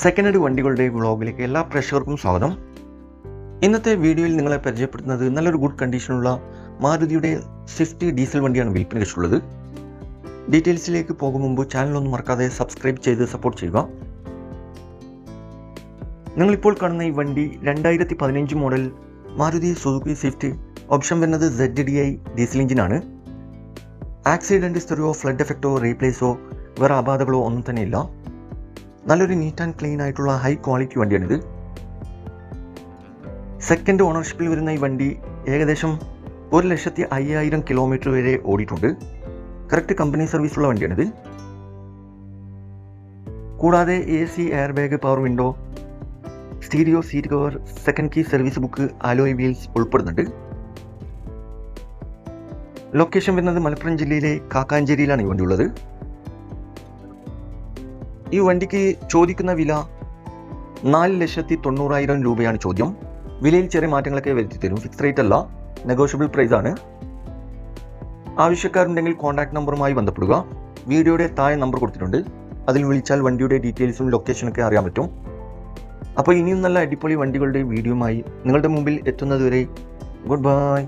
Second hand വണ്ടികളുടെ വ്ളോഗിലേക്ക് എല്ലാ പ്രേക്ഷകർക്കും സ്വാഗതം. ഇന്നത്തെ വീഡിയോയിൽ നിങ്ങളെ പരിചയപ്പെടുത്തുന്നത് നല്ലൊരു ഗുഡ് കണ്ടീഷനുള്ള മാരുതിയുടെ സ്വിഫ്റ്റ് ഡീസൽ വണ്ടിയാണ് വിൽപ്പന വെച്ചിട്ടുള്ളത് ഡീറ്റെയിൽസിലേക്ക് പോകും മുമ്പ് ചാനലൊന്നും മറക്കാതെ സബ്സ്ക്രൈബ് ചെയ്ത് സപ്പോർട്ട് ചെയ്യുക. നിങ്ങളിപ്പോൾ കാണുന്ന ഈ വണ്ടി രണ്ടായിരത്തി പതിനഞ്ച് model Maruti Suzuki Swift option വരുന്നത് സെഡ് ഡി ഐ ഡീസൽ എഞ്ചിനാണ് ആക്സിഡന്റ് ഹിസ്റ്ററിയോ ഫ്ലഡ് എഫക്റ്റോ റീപ്ലേസോ വേറെ അപാധകളോ ഒന്നും തന്നെ ഇല്ല നല്ലൊരു നീറ്റ് ആൻഡ് ക്ലീൻ ആയിട്ടുള്ള ഹൈ ക്വാളിറ്റി വണ്ടിയാണിത്. സെക്കൻഡ് ഓണർഷിപ്പിൽ വരുന്ന ഈ വണ്ടി ഏകദേശം ഒരു ലക്ഷത്തി അയ്യായിരം കിലോമീറ്റർ വരെ ഓടിയിട്ടുണ്ട്. കറക്റ്റ് കമ്പനി സർവീസുള്ള വണ്ടിയാണിത്. കൂടാതെ A C air bag power window stereo seat cover second key service book alloy wheels ഉൾപ്പെടുന്നുണ്ട്. ലൊക്കേഷൻ വരുന്നത് മലപ്പുറം ജില്ലയിലെ കാക്കാഞ്ചേരിയിലാണ് ഈ വണ്ടി ഉള്ളത്. ഈ വണ്ടിക്ക് ചോദിക്കുന്ന വില നാല് ലക്ഷത്തി തൊണ്ണൂറായിരം രൂപയാണ് ചോദ്യം. വിലയിൽ ചെറിയ മാറ്റങ്ങളൊക്കെ വരുത്തി തരും. ഫിക്സ് റേറ്റ് അല്ല നെഗോഷ്യബിൾ പ്രൈസ് ആണ്. ആവശ്യക്കാരുണ്ടെങ്കിൽ കോൺടാക്ട് നമ്പറുമായി ബന്ധപ്പെടുക. വീഡിയോയുടെ താഴെ നമ്പർ കൊടുത്തിട്ടുണ്ട്. അതിൽ വിളിച്ചാൽ വണ്ടിയുടെ ഡീറ്റെയിൽസും ലൊക്കേഷനൊക്കെ അറിയാൻ പറ്റും. അപ്പോൾ ഇനിയും നല്ല അടിപൊളി വണ്ടികളുടെ വീഡിയോയുമായി നിങ്ങളുടെ മുമ്പിൽ എത്തുന്നതുവരെ ഗുഡ് ബൈ